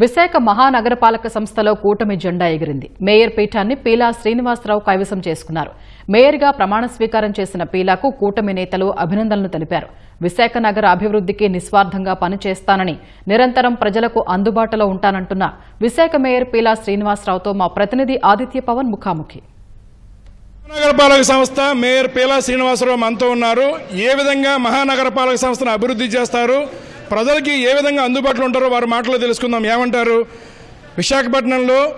విశాఖ మహానగరపాలక సంస్థలో కూటమి జెండా ఎగిరింది. మేయర్ పీఠాన్ని పీలా శ్రీనివాసరావు కైవసం చేసుకున్నారు. మేయర్గా ప్రమాణ స్వీకారం చేసిన పీలాకు కూటమి నేతలు అభినందనలు తెలిపారు. విశాఖ నగర అభివృద్ధికి నిస్వార్థంగా పనిచేస్తానని నిరంతరం ప్రజలకు అందుబాటులో ఉంటానంటున్న విశాఖ మేయర్ పీలా శ్రీనివాసరావుతో మా ప్రతినిధి ఆదిత్య పవన్ ముఖాముఖి. మహానగరపాలక సంస్థ మేయర్ పీలా శ్రీనివాసరావు మనతో ఉన్నారు. ఏ విధంగా మహానగరపాలక సంస్థను అభివృద్ధి చేస్తారు? ప్రజలకి ఏ విధంగా అందుబాటులో ఉంటారో వారి మాటలో తెలుసుకుందాం. ఏమంటారు? విశాఖపట్నంలో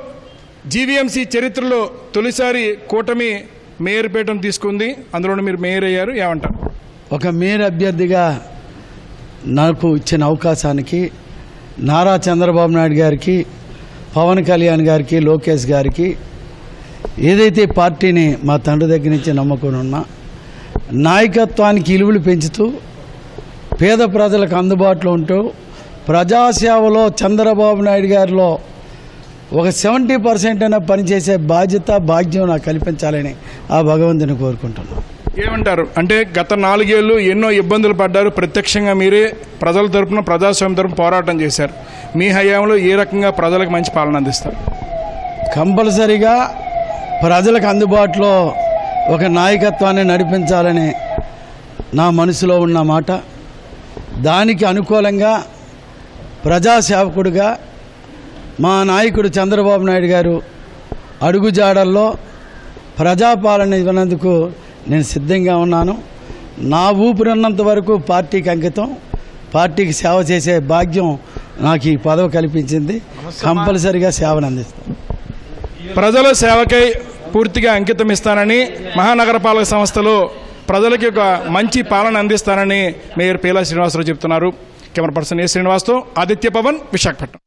జీవీఎంసీ చరిత్రలో తొలిసారి కూటమి మేయర్ పీఠం తీసుకుంది. అందులో మీరు మేయర్ అయ్యారు. ఏమంటారు? ఒక మేయర్ అభ్యర్థిగా నాకు ఇచ్చిన అవకాశానికి నారా చంద్రబాబు నాయుడు గారికి పవన్ కళ్యాణ్ గారికి లోకేష్ గారికి ఏదైతే పార్టీని మా తండ్రి దగ్గర నుంచి నమ్మకం ఉన్నా నాయకత్వానికి ఇలువలు పెంచుతూ పేద ప్రజలకు అందుబాటులో ఉంటూ ప్రజాసేవలో చంద్రబాబు నాయుడు గారిలో ఒక సెవెంటీ పర్సెంట్ అయినా పనిచేసే బాధ్యత భాగ్యం నాకు కల్పించాలని ఆ భగవంతుని కోరుకుంటున్నాను. ఏమంటారు? అంటే గత నాలుగేళ్ళు ఎన్నో ఇబ్బందులు పడ్డారు. ప్రత్యక్షంగా మీరే ప్రజల తరపున ప్రజాస్వామ్యం తరపున పోరాటం చేశారు. మీ హయాంలో ఏ రకంగా ప్రజలకు మంచి పాలన అందిస్తారు? కంపల్సరిగా ప్రజలకు అందుబాటులో ఒక నాయకత్వాన్ని నడిపించాలని నా మనసులో ఉన్న మాట. దానికి అనుకూలంగా ప్రజాసేవకుడిగా మా నాయకుడు చంద్రబాబు నాయుడు గారు అడుగుజాడల్లో ప్రజాపాలన ఇవ్వనందుకు నేను సిద్ధంగా ఉన్నాను. నా ఊపిరిన్నంత వరకు పార్టీకి అంకితం పార్టీకి సేవ చేసే భాగ్యం నాకు ఈ పదవి కల్పించింది. కంపల్సరిగా సేవను అందిస్తాను. ప్రజల సేవకై పూర్తిగా అంకితం ఇస్తానని మహానగరపాలక సంస్థలో ప్రజలకి ఒక మంచి పాలన అందిస్తానని మేయర్ పీలా శ్రీనివాసరావు చెప్తున్నారు. కెమెరా పర్సన్ ఏ శ్రీనివాస్తో? ఆదిత్య పవన్ విశాఖపట్నం.